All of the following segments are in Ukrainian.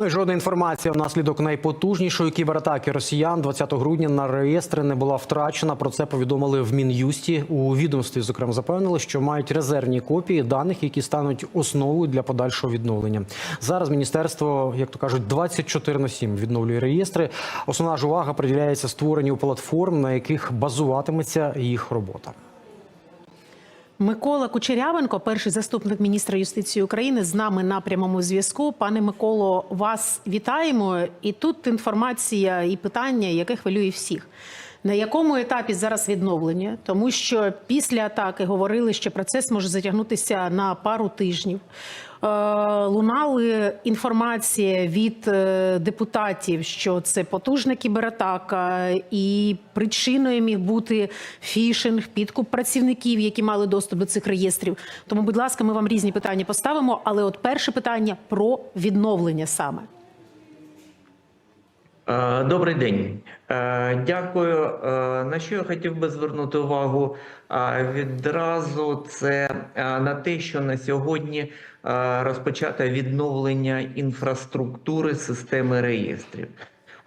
Ну і жодна інформація внаслідок найпотужнішої кібератаки росіян 20 грудня на реєстри не була втрачена. Про це повідомили в Мін'юсті. У відомстві зокрема запевнили, що мають резервні копії даних, які стануть основою для подальшого відновлення. Зараз міністерство, як то кажуть, 24 на 7 відновлює реєстри. Основна ж увага приділяється створенню платформ, на яких базуватиметься їх робота. Микола Кучерявенко, перший заступник міністра юстиції України, з нами на прямому зв'язку. Пане Миколо, вас вітаємо. І тут інформація і питання, яке хвилює всіх. На якому етапі зараз відновлення? Тому що після атаки говорили, що процес може затягнутися на пару тижнів. Е, Лунали інформація від е, депутатів, що це потужна кібератака, і причиною міг бути фішинг, підкуп працівників, які мали доступ до цих реєстрів. Тому, будь ласка, ми вам різні питання поставимо. Але от перше питання про відновлення саме. Е, Добрий день. Е, Дякую. Е, На що я хотів би звернути увагу відразу це на те, що на сьогодні розпочато відновлення інфраструктури системи реєстрів.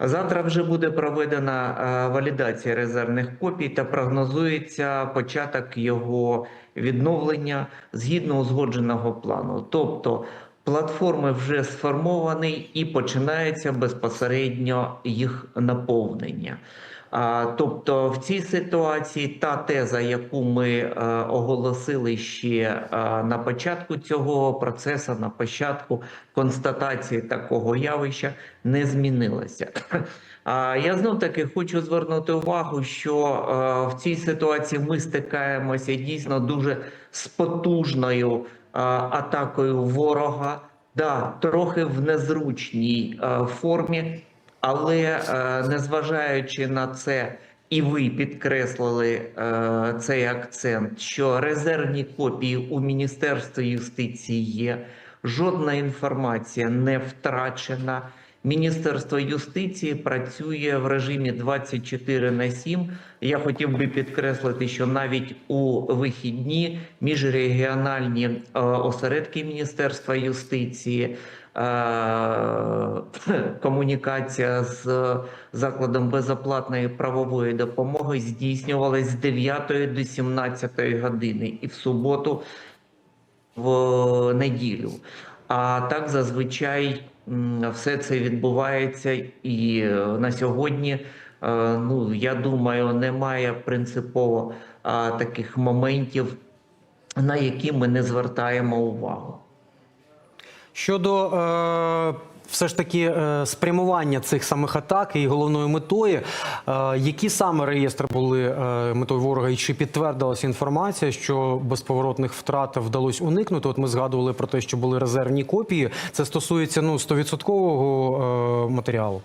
Завтра вже буде проведена валідація резервних копій та прогнозується початок його відновлення згідно узгодженого плану. Тобто платформи вже сформовані і починається безпосередньо їх наповнення. Тобто в цій ситуації та теза, яку ми е, оголосили ще е, на початку цього процесу, на початку констатації такого явища, не змінилася. Я знов таки хочу звернути увагу, що е, в цій ситуації ми стикаємося дійсно дуже з потужною атакою ворога. Да, трохи в незручній е, формі, але е, незважаючи на це, і ви підкреслили е, цей акцент, що резервні копії у Міністерстві юстиції є, жодна інформація не втрачена. Міністерство юстиції працює в режимі 24 на 7. Я хотів би підкреслити, що навіть у вихідні міжрегіональні е, осередки Міністерства юстиції, е, комунікація з закладом безоплатної правової допомоги здійснювалась з 9 до 17 години і в суботу в неділю. А так зазвичай все це відбувається, і е, на сьогодні, е, ну я думаю, немає принципово таких моментів, на які ми не звертаємо увагу. Щодо е, все ж таки е, спрямування цих самих атак і головною метою, е, які саме реєстри були е, метою ворога, і чи підтвердилася інформація, що безповоротних втрат вдалося уникнути? От ми згадували про те, що були резервні копії. Це стосується ну 100% е, матеріалу.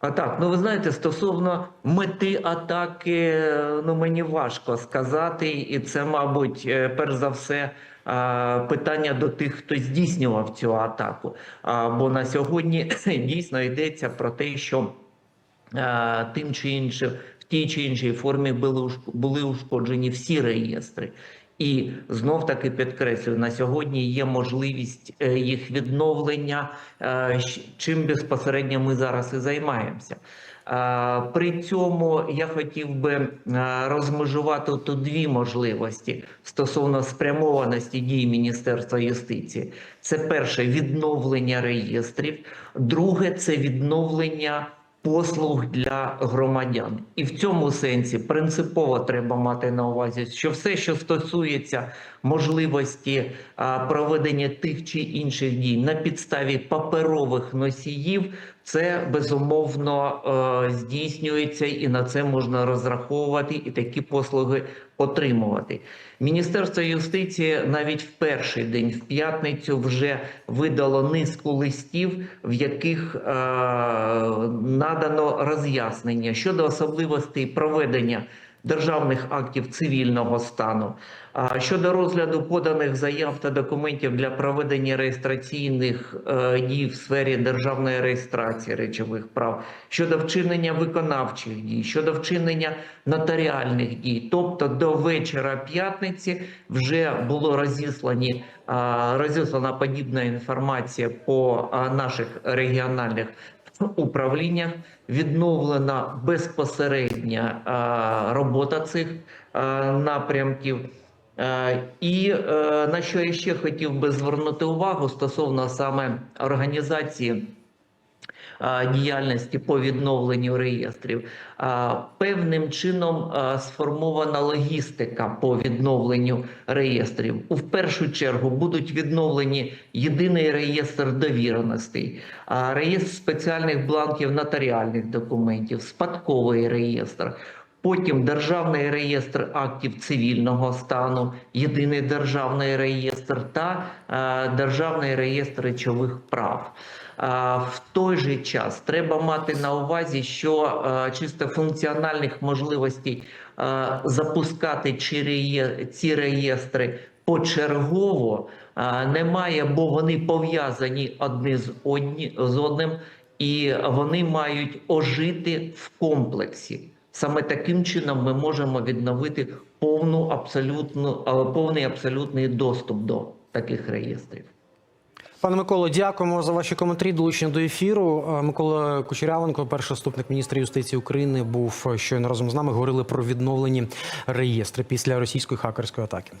А так, ну ви знаєте, стосовно мети атаки, ну мені важко сказати, і це, мабуть, е, перш за все. Питання до тих, хто здійснював цю атаку. Бо на сьогодні дійсно йдеться про те, що тим чи іншим в тій чи іншій формі були ушкоджені всі реєстри. І знов таки підкреслюю, на сьогодні є можливість е, їх відновлення, е, чим безпосередньо ми зараз і займаємося. Е, При цьому я хотів би розмежувати тут дві можливості стосовно спрямованості дій Міністерства юстиції. Це перше відновлення реєстрів, друге це відновлення послуг для громадян, і в цьому сенсі принципово треба мати на увазі, що все, що стосується можливості проведення тих чи інших дій на підставі паперових носіїв, це безумовно е, здійснюється, і на це можна розраховувати і такі послуги отримувати. Міністерство юстиції навіть в перший день, в п'ятницю, вже видало низку листів, в яких е, надано роз'яснення щодо особливостей проведення державних актів цивільного стану. Щодо розгляду поданих заяв та документів для проведення реєстраційних е, дій в сфері державної реєстрації речових прав, щодо вчинення виконавчих дій, щодо вчинення нотаріальних дій, тобто до вечора п'ятниці вже було розіслані розіслана подібна інформація по наших регіональних управліннях. Відновлена безпосередня робота цих напрямків. І е, на що я ще хотів би звернути увагу стосовно саме організації діяльності по відновленню реєстрів. Певним чином сформована логістика по відновленню реєстрів. У першу чергу будуть відновлені єдиний реєстр довіреностей, реєстр спеціальних бланків нотаріальних документів, спадковий реєстр. Потім державний реєстр актів цивільного стану, єдиний державний реєстр та е, державний реєстр речових прав. Е, в той же час треба мати на увазі, що е, чисто функціональних можливостей е, запускати ці реєстри почергово е, немає, бо вони пов'язані одні з, одні, з одним, і вони мають ожити в комплексі. Саме таким чином ми можемо відновити повну абсолютну е, повний абсолютний доступ до таких реєстрів. Пане Миколо, дякуємо за ваші коментарі. Долучення до ефіру. Е, Микола Кучерявенко, перший заступник міністра юстиції України, був щойно разом з нами. Говорили про відновлені реєстри після російської хакерської атаки.